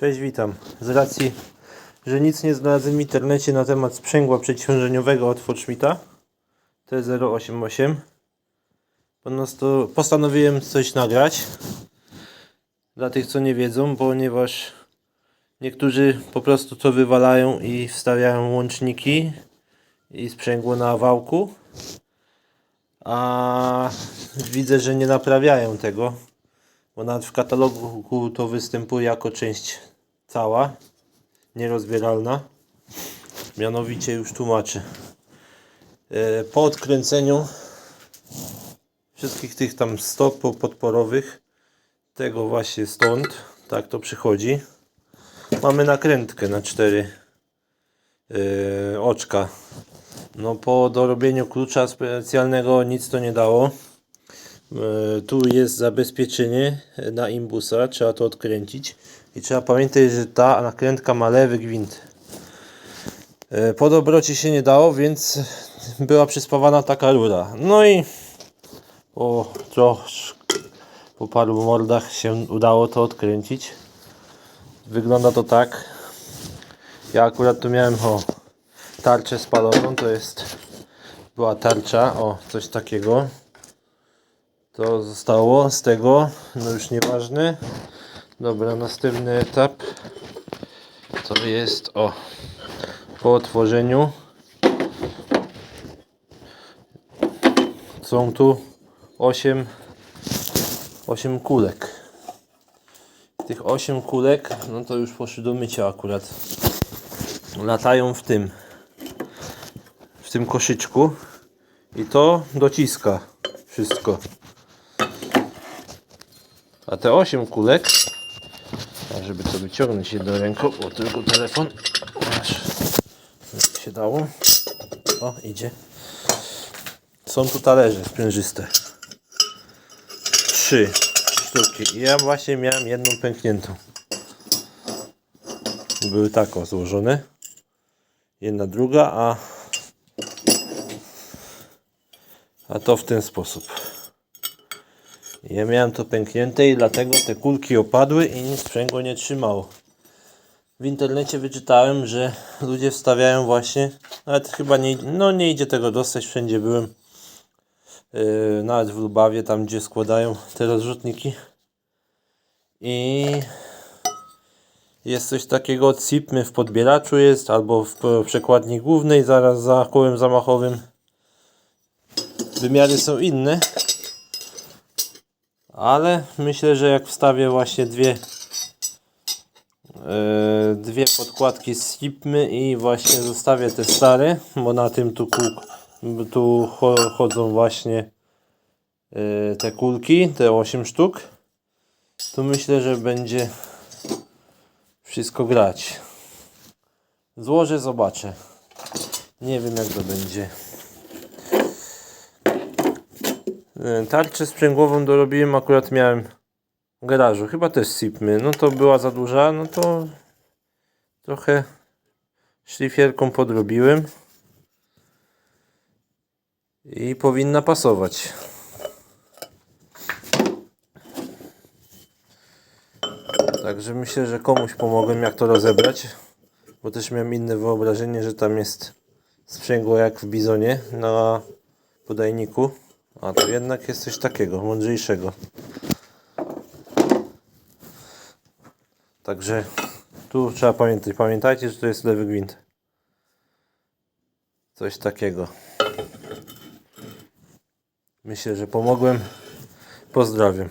Cześć, witam. Z racji, że nic nie znalazłem w internecie na temat sprzęgła przeciążeniowego od Forschmidta T088 ponosto- postanowiłem coś nagrać. Dla tych co nie wiedzą, ponieważ niektórzy po prostu to wywalają i wstawiają łączniki i sprzęgło na wałku. A widzę, że nie naprawiają tego bo nawet w katalogu to występuje jako część cała, nierozbieralna. Mianowicie już tłumaczę. E, Po odkręceniu wszystkich tych tam stop podporowych, tego właśnie stąd, tak to przychodzi. Mamy nakrętkę na cztery e, oczka. No po dorobieniu klucza specjalnego nic to nie dało. E, Tu jest zabezpieczenie na imbusa, trzeba to odkręcić i trzeba pamiętać, że ta nakrętka ma lewy gwint. E, Po dobroci się nie dało, więc była przyspawana taka rura. No i po, trosz, po paru mordach się udało to odkręcić. Wygląda to tak. Ja akurat tu miałem o, tarczę spaloną, to jest była tarcza, o coś takiego. To zostało z tego, no już nieważne. Dobra, następny etap to jest o po otworzeniu są tu 8 8 kulek. Tych 8 kulek, no to już poszły do mycia akurat. Latają w tym w tym koszyczku i to dociska wszystko. A te 8 kulek, żeby to wyciągnąć jedną ręką, o tylko telefon, aż się dało, o idzie. Są tu talerze sprężyste. Trzy sztuki. Ja właśnie miałem jedną pękniętą. Były tak o złożone. Jedna, druga, a a to w ten sposób. Ja miałem to pęknięte i dlatego te kulki opadły i nic sprzęgło nie trzymało. W internecie wyczytałem, że ludzie wstawiają właśnie, nawet chyba nie, no nie idzie tego dostać, wszędzie byłem. Yy, nawet w Lubawie, tam gdzie składają te rozrzutniki. I jest coś takiego, CIPmy w podbieraczu jest, albo w przekładni głównej, zaraz za kołem zamachowym. Wymiary są inne. Ale myślę, że jak wstawię właśnie dwie e, dwie podkładki z Slipmy i właśnie zostawię te stare, bo na tym tu, kół, tu cho- chodzą właśnie e, te kulki, te 8 sztuk, to myślę, że będzie wszystko grać. Złożę, zobaczę. Nie wiem jak to będzie. Tarczę sprzęgłową dorobiłem, akurat miałem w garażu, chyba też Sipmy. No to była za duża, no to trochę szlifierką podrobiłem i powinna pasować. Także myślę, że komuś pomogłem jak to rozebrać, bo też miałem inne wyobrażenie, że tam jest sprzęgło jak w bizonie na podajniku. A to jednak jest coś takiego, mądrzejszego. Także tu trzeba pamiętać. Pamiętajcie, że to jest lewy gwint. Coś takiego. Myślę, że pomogłem. Pozdrawiam.